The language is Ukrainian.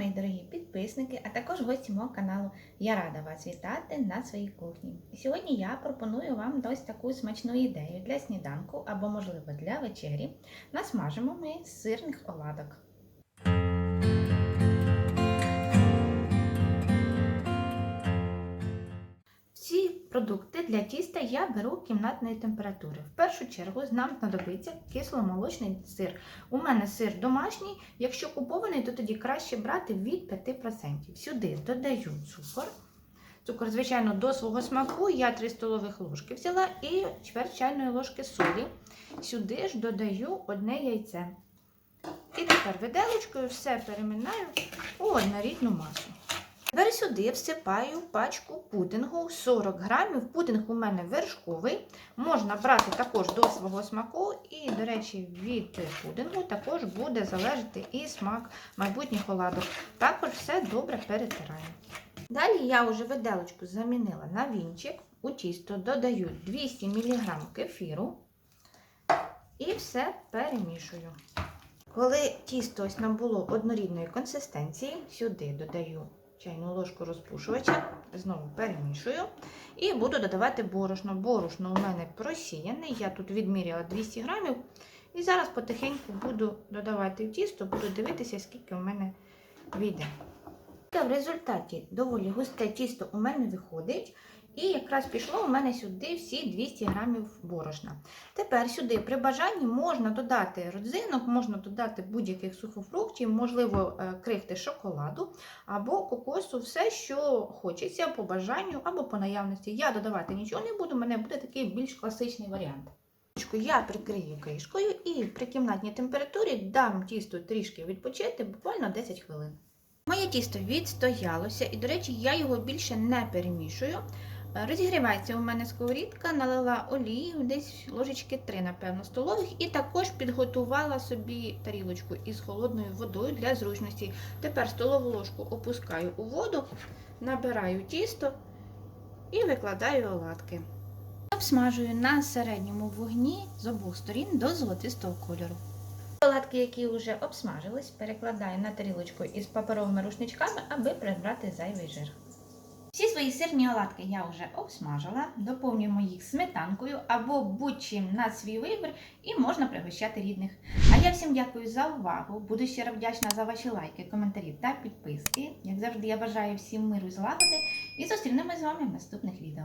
мої дорогі підписники, а також гості мого каналу. Я рада вас вітати на своїй кухні. Сьогодні я пропоную вам ось таку смачну ідею для сніданку або, можливо, для вечері. Насмажимо ми сирних оладок. Продукти для тіста я беру кімнатної температури. В першу чергу нам знадобиться кисломолочний сир. У мене сир домашній, якщо купований, то тоді краще брати від 5%. Сюди додаю цукор. Цукор, звичайно, до свого смаку я 3 столових ложки взяла і чверть чайної ложки солі. Сюди ж додаю одне яйце. І тепер виделочкою все переминаю у однорідну масу. Тепер сюди всипаю пачку пудингу 40 грамів. Пудинг у мене вершковий. Можна брати також до свого смаку. І, до речі, від пудингу також буде залежати і смак майбутніх оладок. Також все добре перетираю. Далі я вже виделочку замінила на вінчик. У тісто додаю 200 мг кефіру і все перемішую. Коли тісто ось набуло однорідної консистенції, сюди додаю чайну ложку розпушувача, знову перемішую. І буду додавати борошно. Борошно у мене просіяне, я тут відміряла 200 грамів. І зараз потихеньку буду додавати в тісто, буду дивитися, скільки у мене вийде. В результаті доволі густе тісто у мене виходить. І якраз пішло у мене сюди всі 200 грамів борошна. Тепер сюди при бажанні можна додати родзинок, можна додати будь-яких сухофруктів, можливо, е, крихти шоколаду або кокосу, все, що хочеться по бажанню або по наявності. Я додавати нічого не буду, у мене буде такий більш класичний варіант. Я прикрию кришкою і при кімнатній температурі дам тісту трішки відпочити, буквально 10 хвилин. Моє тісто відстоялося, і, до речі, я його більше не перемішую. Розігрівається у мене сковорідка, налила олію, десь ложечки 3, напевно, столових, і також підготувала собі тарілочку із холодною водою для зручності. Тепер столову ложку опускаю у воду, набираю тісто і викладаю оладки. Обсмажую на середньому вогні з обох сторін до золотистого кольору. Оладки, які вже обсмажились, перекладаю на тарілочку із паперовими рушничками, аби прибрати зайвий жир. Всі свої сирні оладки я вже обсмажила, доповнюємо їх сметанкою або будь-чим на свій вибір і можна пригощати рідних. А я всім дякую за увагу. Буду щиро вдячна за ваші лайки, коментарі та підписки. Як завжди, я бажаю всім миру і злагоди і зустрінемось з вами в наступних відео.